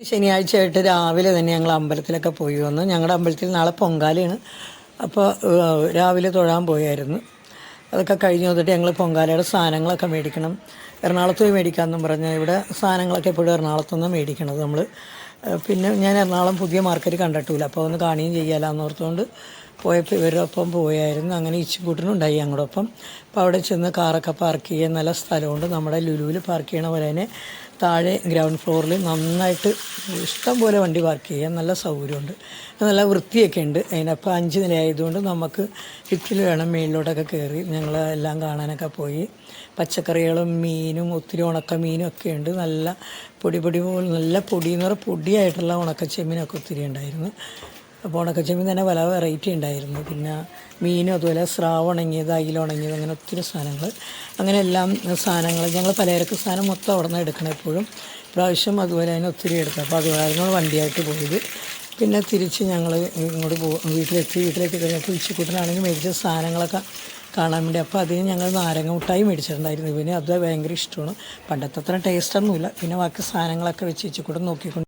ശനിയാഴ്ചയായിട്ട് രാവിലെ തന്നെ ഞങ്ങൾ അമ്പലത്തിലൊക്കെ പോയി വന്നു. ഞങ്ങളുടെ അമ്പലത്തിൽ നാളെ പൊങ്കാലയാണ്. അപ്പോൾ രാവിലെ തൊഴാൻ പോയായിരുന്നു. അതൊക്കെ കഴിഞ്ഞ് വന്നിട്ട് ഞങ്ങൾ പൊങ്കാലയുടെ സാധനങ്ങളൊക്കെ മേടിക്കണം. എറണാകുളത്ത് പോയി മേടിക്കാമെന്നും പറഞ്ഞ്. ഇവിടെ സാധനങ്ങളൊക്കെ എപ്പോഴും എറണാകുളത്തുനിന്ന് മേടിക്കണത് നമ്മൾ പിന്നെ ഞാൻ എറണാകുളം പുതിയ മാർക്കറ്റ് കണ്ടിട്ടില്ല. അപ്പോൾ ഒന്ന് കാണുകയും ചെയ്യാമെന്ന് പോയപ്പോൾ ഒപ്പം പോയായിരുന്നു. അങ്ങനെ ഇച്ചിക്കൂട്ടിനുണ്ടായി ഞങ്ങളുടെ ഒപ്പം അപ്പോൾ അവിടെ ചെന്ന് കാറൊക്കെ പാർക്ക് ചെയ്യാൻ നല്ല സ്ഥലമുണ്ട്. നമ്മുടെ ലുലുവിൽ പാർക്ക് ചെയ്യണ പോലെ തന്നെ താഴെ ഗ്രൗണ്ട് ഫ്ലോറിൽ നന്നായിട്ട് ഇഷ്ടം പോലെ വണ്ടി പാർക്ക് ചെയ്യാൻ നല്ല സൗകര്യമുണ്ട്. നല്ല വൃത്തിയൊക്കെ ഉണ്ട്. അതിനപ്പോൾ അഞ്ച് നിലയായതുകൊണ്ട് നമുക്ക് ലിഫ്റ്റിൽ വേണം മേളിലോട്ടൊക്കെ കയറി ഞങ്ങൾ എല്ലാം കാണാനൊക്കെ പോയി. പച്ചക്കറികളും മീനും ഒത്തിരി ഉണക്ക മീനും ഒക്കെ ഉണ്ട്. നല്ല പൊടി പൊടി പോലെ നല്ല പൊടി എന്ന് പറഞ്ഞാൽ പൊടിയായിട്ടുള്ള ഉണക്കച്ചെമ്മീനൊക്കെ ഒത്തിരി ഉണ്ടായിരുന്നു. അപ്പോൾ ഉണക്കച്ചെമ്മീൻ തന്നെ പല വെറൈറ്റി ഉണ്ടായിരുന്നു. പിന്നെ മീനും അതുപോലെ സ്രാവ് ഉണങ്ങിയത് അയില ഉണങ്ങിയത് അങ്ങനെ ഒത്തിരി സാധനങ്ങൾ. അങ്ങനെ എല്ലാം സാധനങ്ങൾ ഞങ്ങൾ പലചരക്ക് സാധനം മൊത്തം അവിടെ നിന്ന് എടുക്കണം എപ്പോഴും. പ്രാവശ്യം അതുപോലെ തന്നെ ഒത്തിരി എടുക്കും. അപ്പോൾ അതുമായിരുന്നു വണ്ടിയായിട്ട് പോയത്. പിന്നെ തിരിച്ച് ഞങ്ങൾ ഇങ്ങോട്ട് പോ വീട്ടിലെത്തി വീട്ടിലെത്തി കഴിഞ്ഞപ്പോൾ ഉച്ചക്കൂട്ടനാണെങ്കിൽ മേടിച്ച സാധനങ്ങളൊക്കെ കാണാൻ വേണ്ടി. അപ്പോൾ അതിന് ഞങ്ങൾ നാരങ്ങ മുട്ടായി മേടിച്ചിട്ടുണ്ടായിരുന്നു. പിന്നെ അത് ഭയങ്കര ഇഷ്ടമാണ്. പണ്ടത്തെ അത്ര ടേസ്റ്റൊന്നുമില്ല പിന്നെ ബാക്കി സാധനങ്ങളൊക്കെ വെച്ച് ഉച്ചക്കൂട്ടം നോക്കിക്കൊണ്ട്